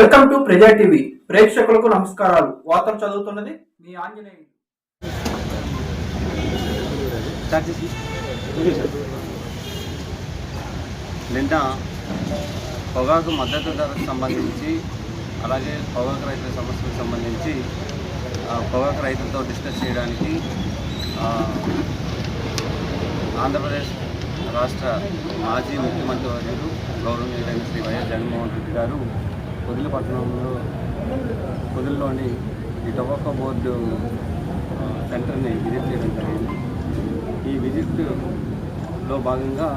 Welcome to ప్రజా TV. ప్రేక్షకులకు నమస్కారాలు. వార్తలు చదువుతున్నది మీ ఆంజనేయులు. నిన్న పొగాకు మద్దతు ధరకు సంబంధించి అలాగే పొగాకు రైతుల సమస్యలకు సంబంధించి పొగాకు రైతులతో డిస్కస్ చేయడానికి ఆంధ్రప్రదేశ్ రాష్ట్ర మాజీ ముఖ్యమంత్రి వర్యులు గౌరవనీయులైన శ్రీ వైఎస్ జగన్మోహన్ రెడ్డి గారు పొదిలిపట్నంలో పొదిల్లోని ఈ టొబాకో బోర్డు సెంటర్ని విజిట్ చేయడం జరిగింది. ఈ విజిట్లో భాగంగా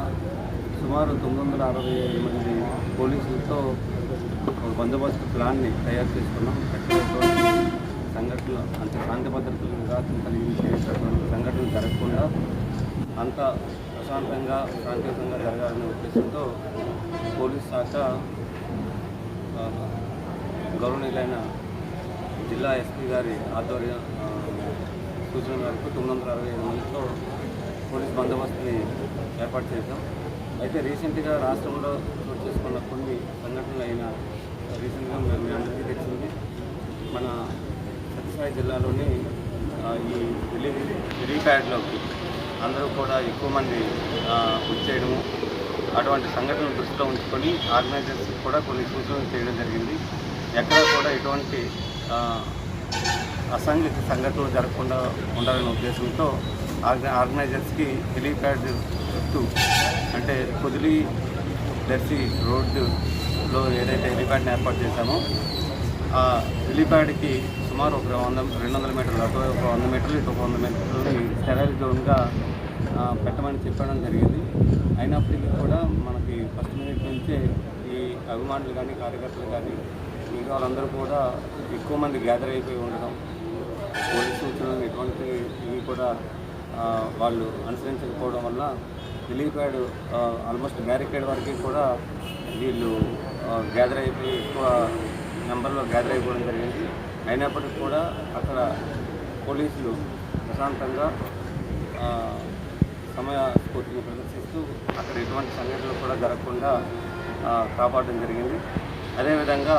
సుమారు తొమ్మిది వందల అరవై ఐదు మంది పోలీసులతో ఒక బందోబస్తు ప్లాన్ని తయారు చేసుకున్నాం. ఎక్కడెటువంటి సంఘటనలు అంటే శాంతి భద్రతలు విఘాతం కలిగించేటటువంటి సంఘటనలు జరగకుండా అంత ప్రశాంతంగా శాంతియుతంగా జరగాలనే ఉద్దేశంతో పోలీస్ శాఖ గౌరవనీయులైన జిల్లా ఎస్పీ గారి ఆధ్వర్యం సూచన మేరకు తొమ్మిది వందల అరవై ఐదు మందితో పోలీస్ బందోబస్తుని ఏర్పాటు చేశాం. అయితే రీసెంట్గా రాష్ట్రంలో చోటు చేసుకున్న కొన్ని సంఘటనలు అయిన రీసెంట్గా మేము మీ అందరికీ తెచ్చింది మన సత్యసాయి జిల్లాలోని ఈ రిలీఫ్ రిలీఫ్ ప్యాడ్లోకి అందరూ కూడా ఎక్కువ మంది ఆ, వచ్చేయడము. అటువంటి సంఘటనలు దృష్టిలో ఉంచుకొని ఆర్గనైజర్స్ కూడా కొన్ని సూచనలు చేయడం జరిగింది. ఎక్కడ కూడా ఎటువంటి ఆ, అసాంఘిక సంఘటనలు జరగకుండా ఉండాలనే ఉద్దేశంతో ఆర్గ ఆర్గనైజర్స్కి హెలీప్యాడ్ చుట్టూ అంటే కుదిలి దర్శి రోడ్డులో ఏదైతే హెలీప్యాడ్ని ఏర్పాటు చేశామో ఆ హెలీప్యాడ్కి సుమారు ఒక వంద రెండు వందల మీటర్లు అటు ఒక వంద మీటర్లు ఇటు ఒక వంద మీటర్లు స్టెరైల్ జోన్గా పెట్టమని చెప్పడం జరిగింది. అయినప్పటికీ కూడా మనకి ఫస్ట్ మినిట్ నుంచే ఈ అభిమానులు కానీ కార్యకర్తలు కానీ మిగతా వాళ్ళందరూ కూడా ఎక్కువ మంది గ్యాదర్ అయిపోయి ఉండడం పోలీస్ సూచనలు ఎటువంటి ఇవి కూడా వాళ్ళు అనుసరించకపోవడం వల్ల హెలీప్యాడ్ ఆల్మోస్ట్ బ్యారికేడ్ వరకు కూడా వీళ్ళు గ్యాదర్ అయిపోయి ఎక్కువ నెంబర్లో గ్యాదర్ అయిపోవడం జరిగింది. అయినప్పటికీ కూడా అక్కడ పోలీసులు ప్రశాంతంగా సమయస్ఫూర్తిని సమయ ప్రదర్శిస్తూ అక్కడ ఎటువంటి సంఘటనలు కూడా జరగకుండా కాపాడడం జరిగింది. అదేవిధంగా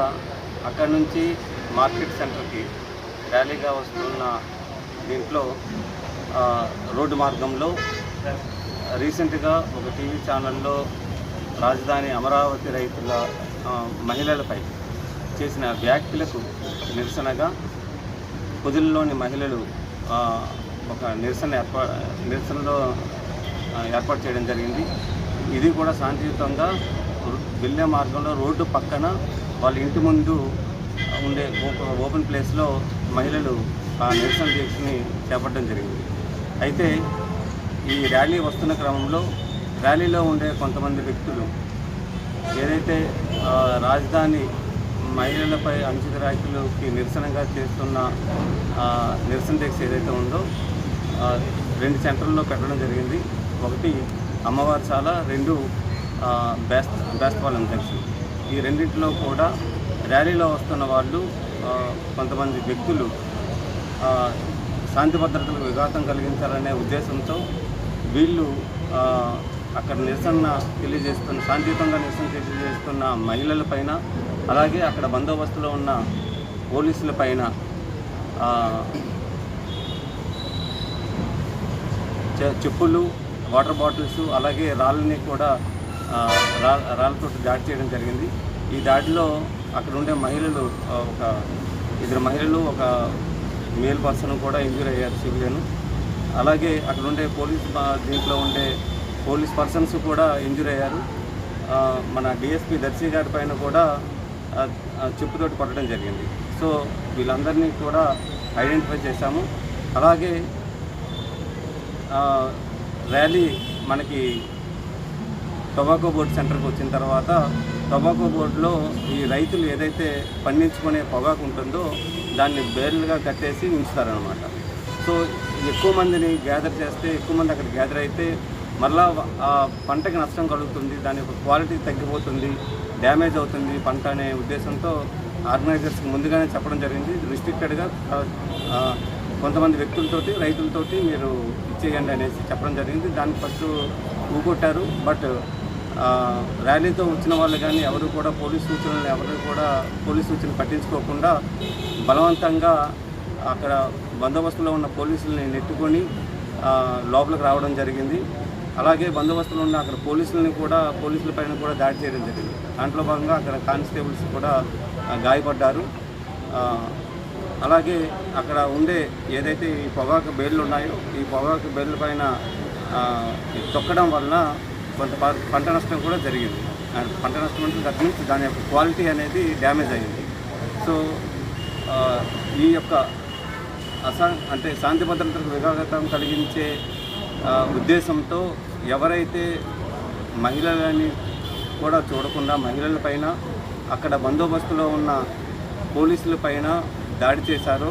అక్కడ నుంచి మార్కెట్ సెంటర్కి ర్యాలీగా వస్తున్న దీంట్లో రోడ్డు మార్గంలో రీసెంట్గా ఒక టీవీ ఛానల్లో రాజధాని అమరావతి రైతుల మహిళలపై చేసిన వ్యాఖ్యలకు నిరసనగా పొదుల్లోని మహిళలు ఒక నిరసన ఏర్పా నిరసనలో ఏర్పాటు చేయడం జరిగింది. ఇది కూడా శాంతియుతంగా వెళ్ళే మార్గంలో రోడ్డు పక్కన వాళ్ళ ఇంటి ముందు ఉండే ఓపెన్ ప్లేస్లో మహిళలు ఆ నిరసన దీక్షని చేపట్టడం జరిగింది. అయితే ఈ ర్యాలీ వస్తున్న క్రమంలో ర్యాలీలో ఉండే కొంతమంది వ్యక్తులు ఏదైతే రాజధాని మహిళలపై అనుచిత రాయితీలకి నిరసనగా చేస్తున్న నిరసన దీక్ష ఏదైతే ఉందో రెండు సెంటర్లో పెట్టడం జరిగింది. ఒకటి అమ్మవారి చాలా రెండు బెస్ట్ బెస్ట్ బేస్తపాలెం జంక్షన్ ఈ రెండింటిలో కూడా ర్యాలీలో వస్తున్న వాళ్ళు కొంతమంది వ్యక్తులు శాంతి భద్రతలకు విఘాతం కలిగించాలనే ఉద్దేశంతో వీళ్ళు అక్కడ నిరసన తెలియజేస్తున్న శాంతియుతంగా నిరసన తెలియజేస్తున్న మహిళలపైన అలాగే అక్కడ బందోబస్తులో ఉన్న పోలీసులపైన ఆ, చె- చెప్పులు వాటర్ బాటిల్స్ అలాగే రాళ్ళని కూడా రా రాళ్ళతో దాడి చేయడం జరిగింది. ఈ దాడిలో అక్కడ ఉండే మహిళలు ఒక ఇద్దరు మహిళలు ఒక మేల్ పర్సన్ కూడా ఇంజూర్ అయ్యారు సివిలియన్. అలాగే అక్కడ ఉండే పోలీస్ దీంట్లో ఉండే పోలీస్ పర్సన్స్ కూడా ఇంజూర్ అయ్యారు. మన డిఎస్పి దర్శి గారి పైన కూడా చెప్పుతోటి కొట్టడం జరిగింది. సో వీళ్ళందరినీ కూడా ఐడెంటిఫై చేశాము. అలాగే ర్యాలీ మనకి టొబాకో బోర్డు సెంటర్కి వచ్చిన తర్వాత టొబాకో బోర్డులో ఈ రైతులు ఏదైతే పండించుకునే పొగాకు ఉంటుందో దాన్ని బేర్లుగా కట్టేసి ఉంచుతారనమాట సో ఎక్కువ మందిని గ్యాదర్ చేస్తే ఎక్కువ మంది అక్కడ గ్యాదర్ అయితే మళ్ళా ఆ పంటకి నష్టం కలుగుతుంది దాని యొక్క క్వాలిటీ తగ్గిపోతుంది డ్యామేజ్ అవుతుంది పంట అనే ఉద్దేశంతో ఆర్గనైజర్స్కి ముందుగానే చెప్పడం జరిగింది. రిస్ట్రిక్టెడ్గా కొంతమంది వ్యక్తులతోటి రైతులతోటి మీరు చేయండి అనేసి చెప్పడం జరిగింది. దానికి ఫస్ట్ ఊగొట్టారు బట్ ర్యాలీతో వచ్చిన వాళ్ళు కానీ ఎవరు కూడా పోలీస్ సూచనలు ఎవరు కూడా పోలీస్ సూచనలు పట్టించుకోకుండా బలవంతంగా అక్కడ బందోబస్తులో ఉన్న పోలీసుల్ని నెట్టుకొని లోపలికి రావడం జరిగింది. అలాగే బందోబస్తులో ఉన్న అక్కడ పోలీసులని కూడా పోలీసుల పైన కూడా దాడి చేయడం జరిగింది. దాంట్లో భాగంగా అక్కడ కానిస్టేబుల్స్ కూడా గాయపడ్డారు. అలాగే అక్కడ ఉండే ఏదైతే ఈ పొగాకు బేళ్ళు ఉన్నాయో ఈ పొగాకు బేళ్ళ పైన తొక్కడం వలన కొంత పంట నష్టం కూడా జరిగింది. పంట నష్టం అంటే దట్ మీన్స్ దాని యొక్క క్వాలిటీ అనేది డ్యామేజ్ అయింది. సో ఈ యొక్క అసా అంటే శాంతి భద్రతలకు విఘాతం కలిగించే ఉద్దేశంతో ఎవరైతే మహిళలని కూడా చూడకుండా మహిళల పైన అక్కడ బందోబస్తులో ఉన్న పోలీసుల పైన దాడి చేశారో.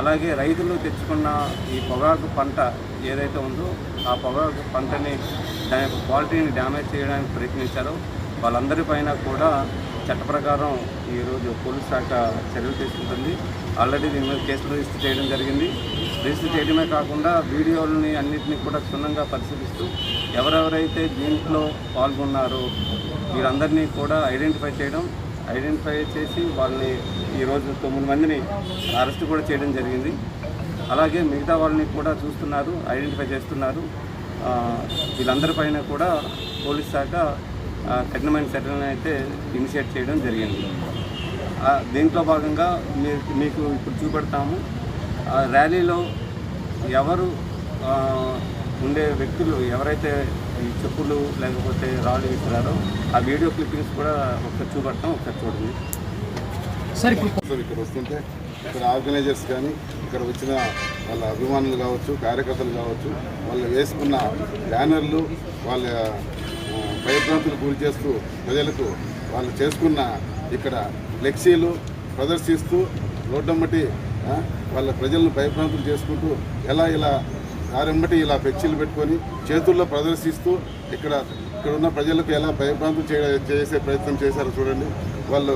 అలాగే రైతులు తెచ్చుకున్న ఈ పొగాకు పంట ఏదైతే ఉందో ఆ పొగాకు పంటని దాని యొక్క క్వాలిటీని డ్యామేజ్ చేయడానికి ప్రయత్నించారో. వాళ్ళందరిపైన కూడా చట్ట ప్రకారం ఈరోజు పోలీస్ శాఖ చర్యలు తీసుకుంటుంది. ఆల్రెడీ దీని మీద కేసులు రిజిస్టర్ చేయడం జరిగింది. రిజిస్టర్ చేయడమే కాకుండా వీడియోలని అన్నింటినీ కూడా క్షుణ్ణంగా పరిశీలిస్తూ ఎవరెవరైతే దీంట్లో పాల్గొన్నారో వీరందరినీ కూడా ఐడెంటిఫై చేయడం ఐడెంటిఫై చేసి వాళ్ళని ఈరోజు తొమ్మిది మందిని అరెస్ట్ కూడా చేయడం జరిగింది. అలాగే మిగతా వాళ్ళని కూడా చూస్తున్నారు ఐడెంటిఫై చేస్తున్నారు. వీళ్ళందరిపైన కూడా పోలీస్ శాఖ కఠినమైన చర్యలను అయితే ఇనిషియేట్ చేయడం జరిగింది. దీంట్లో భాగంగా మీకు ఇప్పుడు చూపెడతాము. ఆ, ర్యాలీలో ఎవరు ఉండే వ్యక్తులు ఎవరైతే ఈ చెప్పులు లేకపోతే రాళ్ళు విసిరారో ఆ వీడియో క్లిప్పింగ్స్ కూడా ఒకసారి చూపెడతాం ఒకసారి చూడండి. సార్ ఇప్పుడు ఇక్కడ వస్తుంటే ఇక్కడ ఆర్గనైజర్స్ కానీ ఇక్కడ వచ్చిన వాళ్ళ అభిమానులు కావచ్చు కార్యకర్తలు కావచ్చు వాళ్ళు వేసుకున్న బ్యానర్లు వాళ్ళ భయభ్రాంతులు గురి చేస్తూ ప్రజలకు వాళ్ళు చేసుకున్న ఇక్కడ ఫ్లెక్సీలు ప్రదర్శిస్తూ రోడ్డమ్మటి వాళ్ళ ప్రజలను భయభ్రాంతులు చేసుకుంటూ ఎలా ఇలా దారెమ్మటి ఇలా ఫ్లెక్సీలు పెట్టుకొని చేతుల్లో ప్రదర్శిస్తూ ఇక్కడ ఇక్కడ ఉన్న ప్రజలకు ఎలా భయభ్రాంతం చేయ చేసే ప్రయత్నం చేశారో చూడండి. వాళ్ళు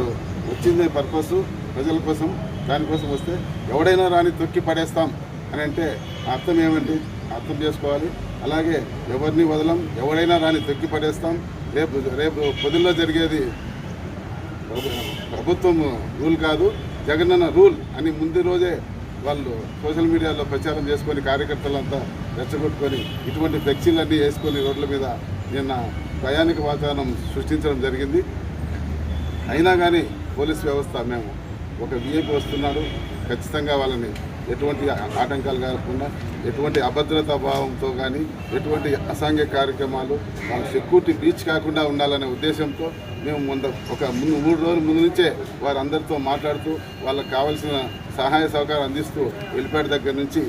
వచ్చింది పర్పస్ ప్రజల కోసం దానికోసం వస్తే ఎవడైనా రాని తొక్కి పడేస్తాం అని అంటే అర్థం ఏమండి? అర్థం చేసుకోవాలి. అలాగే ఎవరిని వదలం ఎవడైనా రాని తొక్కి పడేస్తాం. రేపు రేపు పొదుల్లో జరిగేది ప్రభుత్వం రూల్ కాదు జగనన్న రూల్ అని ముందు రోజే వాళ్ళు సోషల్ మీడియాలో ప్రచారం చేసుకొని కార్యకర్తలంతా రెచ్చగొట్టుకొని ఇటువంటి ఫ్లెక్సీలన్నీ వేసుకొని రోడ్ల మీద నిన్న ప్రయాణిక వాతావరణం సృష్టించడం జరిగింది. అయినా కానీ పోలీస్ వ్యవస్థ మేము ఒక విఐపి వస్తున్నాడు ఖచ్చితంగా వాళ్ళని ఎటువంటి ఆటంకాలు కాకుండా ఎటువంటి అభద్రతా భావంతో కానీ ఎటువంటి అసాంఘ్య కార్యక్రమాలు వాళ్ళ సెక్యూరిటీ బ్రీచ్ కాకుండా ఉండాలనే ఉద్దేశంతో మేము ముందు ఒక ముందు మూడు రోజుల ముందు నుంచే వారందరితో మాట్లాడుతూ వాళ్ళకి కావాల్సిన సహాయ సహకారం అందిస్తూ వెలిపేట దగ్గర నుంచి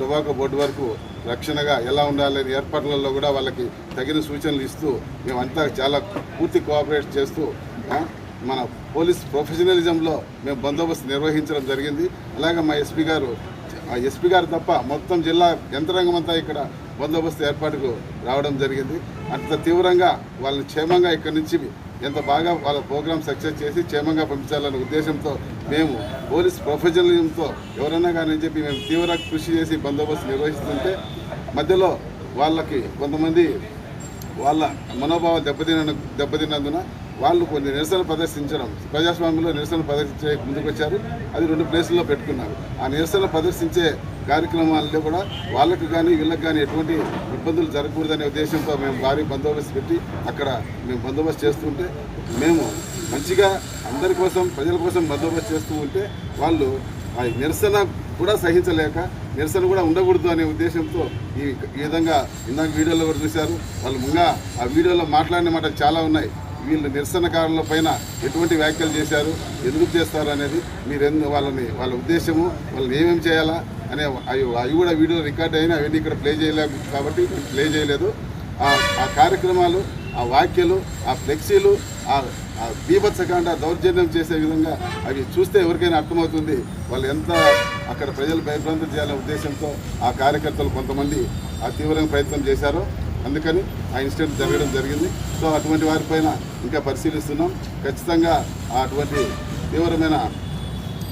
టొబాకో బోర్డు వరకు రక్షణగా ఎలా ఉండాలనే ఏర్పాట్లలో కూడా వాళ్ళకి తగిన సూచనలు ఇస్తూ మేమంతా చాలా పూర్తి కోఆపరేట్ చేస్తూ మన పోలీస్ ప్రొఫెషనలిజంలో మేము బందోబస్తు నిర్వహించడం జరిగింది. అలాగే మా ఎస్పీ గారు ఎస్పీ గారు తప్ప మొత్తం జిల్లా యంత్రాంగం అంతా ఇక్కడ బందోబస్తు ఏర్పాటుకు రావడం జరిగింది. అంత తీవ్రంగా వాళ్ళని క్షేమంగా ఇక్కడి నుంచి ఎంత బాగా వాళ్ళ ప్రోగ్రామ్ సక్సెస్ చేసి క్షేమంగా పంపించాలనే ఉద్దేశంతో మేము పోలీస్ ప్రొఫెషనలిజంతో ఎవరైనా కానీ అని చెప్పి మేము తీవ్ర కృషి చేసి బందోబస్తు నిర్వహిస్తుంటే మధ్యలో వాళ్ళకి కొంతమంది వాళ్ళ మనోభావాలు దెబ్బతిన దెబ్బతిన్నందున వాళ్ళు కొన్ని నిరసన ప్రదర్శించడం ప్రజాస్వామ్యంలో నిరసన ప్రదర్శించే ముందుకు వచ్చారు. అది రెండు ప్లేసుల్లో పెట్టుకున్నారు. ఆ నిరసన ప్రదర్శించే కార్యక్రమాల్లో కూడా వాళ్ళకు కానీ వీళ్ళకి కానీ ఎటువంటి ఇబ్బందులు జరగకూడదనే ఉద్దేశంతో మేము భారీ బందోబస్తు పెట్టి అక్కడ మేము బందోబస్తు చేస్తుంటే మేము మంచిగా అందరి కోసం ప్రజల కోసం బందోబస్తు చేస్తూ ఉంటే వాళ్ళు ఆ నిరసన కూడా సహించలేక నిరసన కూడా ఉండకూడదు అనే ఉద్దేశంతో ఈ ఈ విధంగా ఇందాక వీడియోలో కూడా చూశారు. వాళ్ళు ముంగా ఆ వీడియోలో మాట్లాడిన మాటలు చాలా ఉన్నాయి. వీళ్ళు నిరసనకారుల పైన ఎటువంటి వ్యాఖ్యలు చేశారు ఎందుకు చేస్తారు అనేది మీరు వాళ్ళని వాళ్ళ ఉద్దేశము వాళ్ళని ఏమేమి చేయాలా అనే అవి అవి కూడా వీడియో రికార్డ్ అయినా అవన్నీ ఇక్కడ ప్లే చేయలేదు కాబట్టి ప్లే చేయలేదు. ఆ ఆ కార్యక్రమాలు ఆ వాక్యలు ఆ ఫ్లెక్సీలు ఆ ఆ బీభత్సకాండ దౌర్జన్యం చేసే విధంగా అవి చూస్తే ఎవరికైనా అర్థమవుతుంది వాళ్ళు ఎంత అక్కడ ప్రజలు భయభ్రాంతం చేయాలనే ఉద్దేశంతో ఆ కార్యకర్తలు కొంతమంది ఆ తీవ్రంగా ప్రయత్నం చేశారో. అందుకని ఆ ఇన్సిడెంట్ జరగడం జరిగింది. సో అటువంటి వారిపైన ఇంకా పరిశీలిస్తున్నాం. ఖచ్చితంగా అటువంటి తీవ్రమైన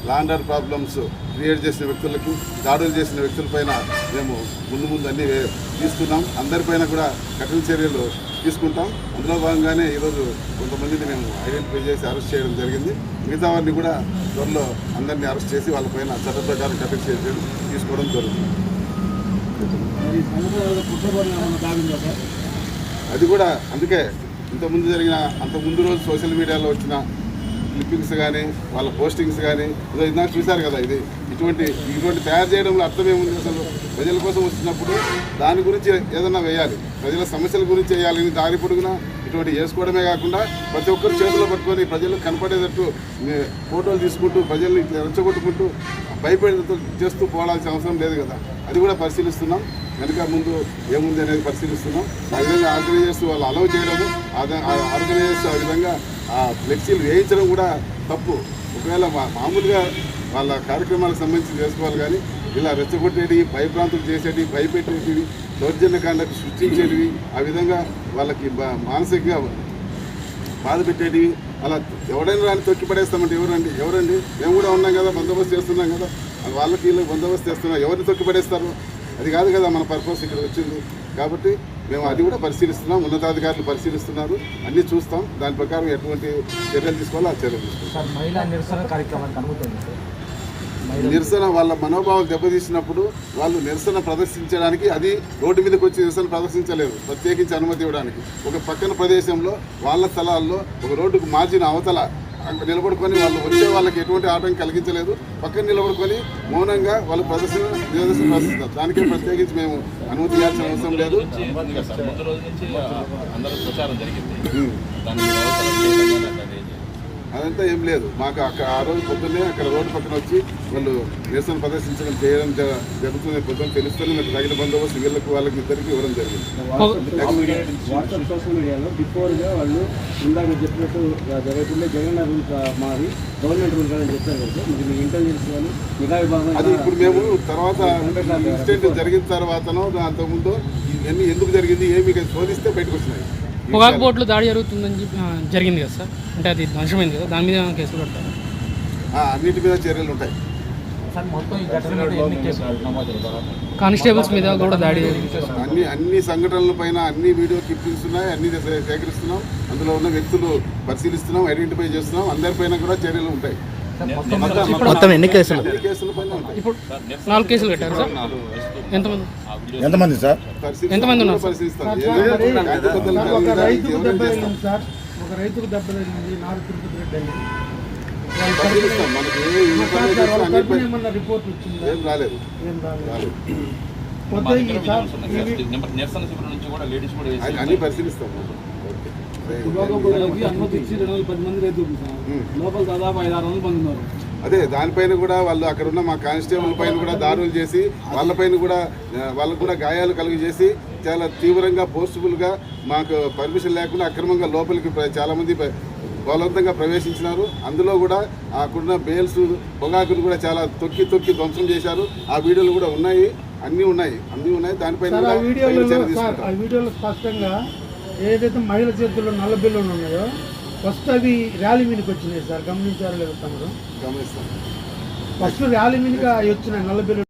లాండర్ ప్రాబ్లమ్స్ క్రియేట్ చేసిన వ్యక్తులకి దాడులు చేసిన వ్యక్తులపైన మేము ముందు ముందు అన్ని వే- అందరిపైన కూడా కఠిన చర్యలు తీసుకుంటాం. అందులో భాగంగానే ఈరోజు కొంతమందిని మేము ఐడెంటిఫై చేసి అరెస్ట్ చేయడం జరిగింది. మిగతా వారిని కూడా త్వరలో అందరినీ అరెస్ట్ చేసి వాళ్ళపైన చట్ట ప్రకారం కఠిన చర్యలు తీసుకోవడం జరుగుతుంది. అది కూడా అందుకే ఇంతకుముందు జరిగిన అంత ముందు రోజు సోషల్ మీడియాలో వచ్చిన క్లిప్పింగ్స్ కానీ వాళ్ళ పోస్టింగ్స్ కానీ ఇదో ఇందాక చూశారు కదా ఇది. ఇటువంటి ఇటువంటి తయారు చేయడంలో అర్థం ఏముంది అసలు? ప్రజల కోసం వచ్చినప్పుడు దాని గురించి ఏదైనా వేయాలి. ప్రజల సమస్యల గురించి వేయాలని దారి పొడుగున? ఇటువంటి వేసుకోవడమే కాకుండా ప్రతి ఒక్కరు చేతిలో పట్టుకొని ప్రజలకు కనపడేటట్టు ఫోటోలు తీసుకుంటూ ప్రజల్ని ఇట్లా రెచ్చగొట్టుకుంటూ భయపడేటట్టు చేస్తూ పోవాల్సిన అవసరం లేదు కదా. అది కూడా పరిశీలిస్తున్నాం. వెనుక ముందు ఏముంది అనేది పరిశీలిస్తున్నాం. ఆ విధంగా ఆర్గనైజర్స్ వాళ్ళు అలౌ చేయడము ఆర్గనైజ్ ఆర్గనైజర్స్ ఆ విధంగా ఫ్లెక్సీలు వేయించడం కూడా తప్పు. ఒకవేళ మా- మామూలుగా వాళ్ళ కార్యక్రమాలకు సంబంధించి చేసుకోవాలి కానీ ఇలా రెచ్చగొట్టేటివి భయప్రాంతులు చేసేటివి భయపెట్టేటివి దౌర్జన్యకాండకు సృష్టించేటివి ఆ విధంగా వాళ్ళకి బా- మానసికంగా బాధ పెట్టేటివి అలా ఎవడైనా రాని తొక్కి పడేస్తామంటే ఎవరండి? ఎవరండి? మేము కూడా ఉన్నాం కదా బందోబస్తు చేస్తున్నాం కదా వాళ్ళకి వీళ్ళకి బందోబస్తు చేస్తున్నాం ఎవరిని తొక్కి పడేస్తారు? అది కాదు కదా మన పర్పస్ ఇక్కడ వచ్చింది. కాబట్టి మేము అది కూడా పరిశీలిస్తున్నాం ఉన్నతాధికారులు పరిశీలిస్తున్నారు అన్నీ చూస్తాం. దాని ప్రకారం ఎటువంటి చర్యలు తీసుకోవాలో ఆ చర్యలు తీసుకుంటాం మహిళా నిరసన వాళ్ళ మనోభావాలు దెబ్బతీసినప్పుడు వాళ్ళు నిరసన ప్రదర్శించడానికి అది రోడ్డు మీదకి వచ్చి నిరసన ప్రదర్శించలేదు ప్రత్యేకించి అనుమతి ఇవ్వడానికి. ఒక పక్కన ప్రదేశంలో వాళ్ళ స్థలాల్లో ఒక రోడ్డుకు మార్జిన్ అవతల అక్కడ నిలబడుకొని వాళ్ళు వచ్చే వాళ్ళకి ఎటువంటి ఆటంకం కలిగించలేదు. పక్కన నిలబడుకొని మౌనంగా వాళ్ళు ప్రదర్శన నిరసన ప్రదర్శిస్తారు. దానికే ప్రత్యేకించి మేము అనుమతి ఇవ్వాల్సిన అవసరం లేదు. అందరూ ప్రచారం జరిగింది ఉం. దానికి అవసరం లేకుండా నాకు అది అదంతా ఏం లేదు. మాకు అక్కడ ఆ రోజు పొద్దున్నే అక్కడ రోడ్డు పక్కన వచ్చి వాళ్ళు నిరసన ప్రదర్శించడం చేయడం జరుగుతుంది. పొద్దున్న తెలుస్తుంది మీకు తగిన బందోబస్తు వీళ్ళకి వాళ్ళకి ఇద్దరికి ఇవ్వడం జరిగింది. వాట్సాప్ సోషల్ మీడియాలో బిఫోర్గా వాళ్ళు ఇందాక చెప్పినట్టు జరగకుండా జగన్ రూల్ మారి గవర్నమెంట్ రూల్ అని చెప్పారు కదా సార్. మరి మీ ఇంటెలిజెన్స్ కానీ నిఘా విభాగం అది ఇప్పుడు మేము తర్వాత ఇన్సిడెంట్ జరిగిన తర్వాతనో అంతకుముందు ఇవన్నీ ఎందుకు జరిగింది ఏమి శోధిస్తే బయటకు వచ్చినాయి. పొగాకు. బోట్లు దాడి జరుగుతుందని చెప్పి జరిగింది కదా సార్. అంటే అది ధ్వంసమైంది కదా దాని మీద ఏమైనా కేసులు పెడతారు? ఆ, అన్నిటి మీద చర్యలు ఉంటాయి. కానిస్టేబుల్స్ మీద కూడా దాడి జరిగింది. అన్ని అన్ని సంఘటనల పైన అన్ని వీడియో క్లిప్పింగ్స్ ఉన్నాయి అన్ని సేకరిస్తున్నాం. అందులో ఉన్న వ్యక్తులు పరిశీలిస్తున్నాం ఐడెంటిఫై చేస్తున్నాం. అందరిపైన కూడా చర్యలు ఉంటాయి. మొత్తం ఎన్ని కేసులు? ఇప్పుడు నాలుగు కేసులు కట్టారు సార్. ఎంతమంది? ఎంతమంది సార్. ఎంతమంది ఉన్నారు? ఒక రైతుకు దెబ్బ. తగిలింది సార్. ఒక రైతుకు దెబ్బ తగిలింది నాలుగు తిరుపతి రెడ్డి అయింది రిపోర్ట్ వచ్చిందా? ఏం రాలేదు. ఏం రాలేదు. నిరసన శిబిరం నుంచి కూడా లేడీస్ కూడా వేసి అన్ని- అన్ని పరిశీలిస్తాం. అదే దానిపైన కూడా వాళ్ళు అక్కడ ఉన్న మా కానిస్టేబుల్ పైన కూడా దాడులు చేసి వాళ్ళపైన కూడా వాళ్ళకు కూడా గాయాలు కలుగు చేసి చాలా తీవ్రంగా పోస్టబుల్గా మాకు పర్మిషన్ లేకుండా అక్రమంగా లోపలికి ప్ర- చాలా మంది ప్ర- బలవంతంగా ప్రవేశించినారు. అందులో కూడా అక్కడున్న బేల్స్ పొగాకును కూడా చాలా తొక్కి తొక్కి ధ్వంసం చేశారు. ఆ వీడియోలు కూడా ఉన్నాయి. అన్నీ ఉన్నాయి. అన్నీ ఉన్నాయి. దానిపైన సార్ ఆ కూడా స్పష్టంగా ఏదైతే మహిళ చేతుల్లో నల్ల బిల్లులు ఉన్నాయో ఫస్ట్ అవి ర్యాలీ మీదకి వచ్చినాయి సార్. గమనించారో లేదో తమరు? గమనిస్తాం. ఫస్ట్ ర్యాలీ అవి వచ్చినాయి నల్ల బిల్లు